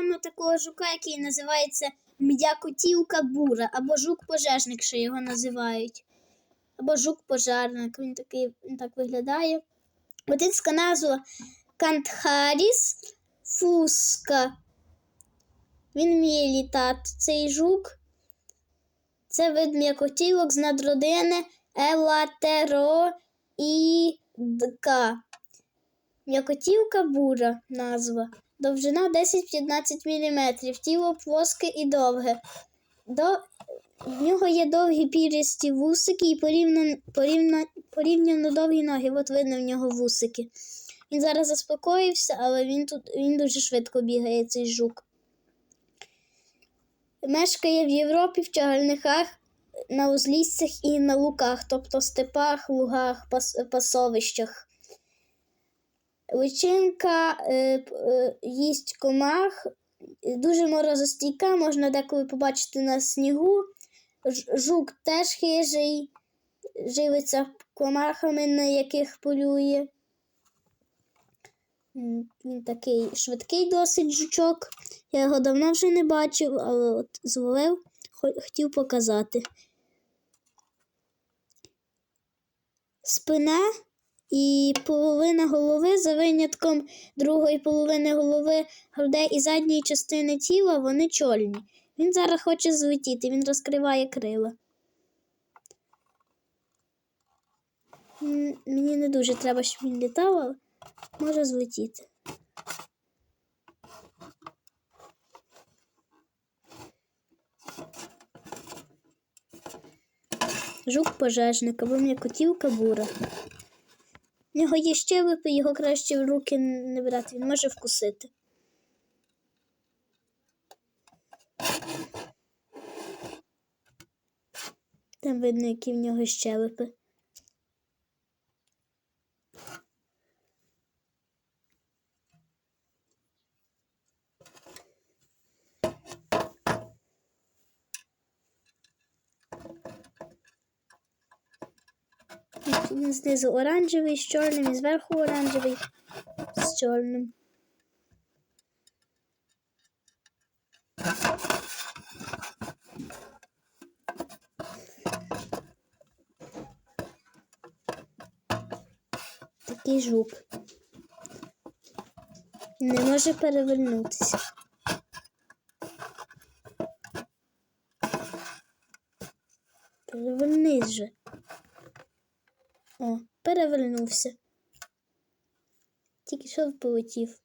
напевно, такого жука, який називається м'якотілка бура, або жук-пожежник, що його називають. Або жук-пожарник. Він такий він так виглядає. Латинська назва Кантхаріс фуска. Він вміє літати. Цей жук. Це вид м'якотілок з надродини Елатероїдка. М'якотілка бура назва. Довжина 10-15 мм. Тіло плоске і довге. До... В нього є довгі пірісті вусики і порівняно, порівняно, порівняно довгі ноги. От видно в нього вусики. Він зараз заспокоївся, але він тут він дуже швидко бігає, цей жук. Мешкає в Європі в чагальниках, на узліссях і на луках, тобто степах, лугах, пас, пасовищах. Личинка е, е, їсть комах, дуже морозостійка, можна деколи побачити на снігу. Жук теж хижий, живиться комахами, на яких полює. Він такий швидкий досить жучок. Я його давно вже не бачив, але от зловив, хотів показати. Спина і половина голови за винятком другої половини голови, грудей і задньої частини тіла вони чорні. Він зараз хоче злетіти, він розкриває крила. Мені не дуже треба, щоб він літав, але може злетіти. Жук пожежник або м'якотілка бура. В нього є щелепи, його краще в руки не брати, він може вкусити. Там видно, які в нього щелепи. Він знизу оранжевий з чорним і зверху оранжевий з чорним. Такий жук. Не може перевернутися. Перевернись же. О, перевернувся. Тільки що полетів.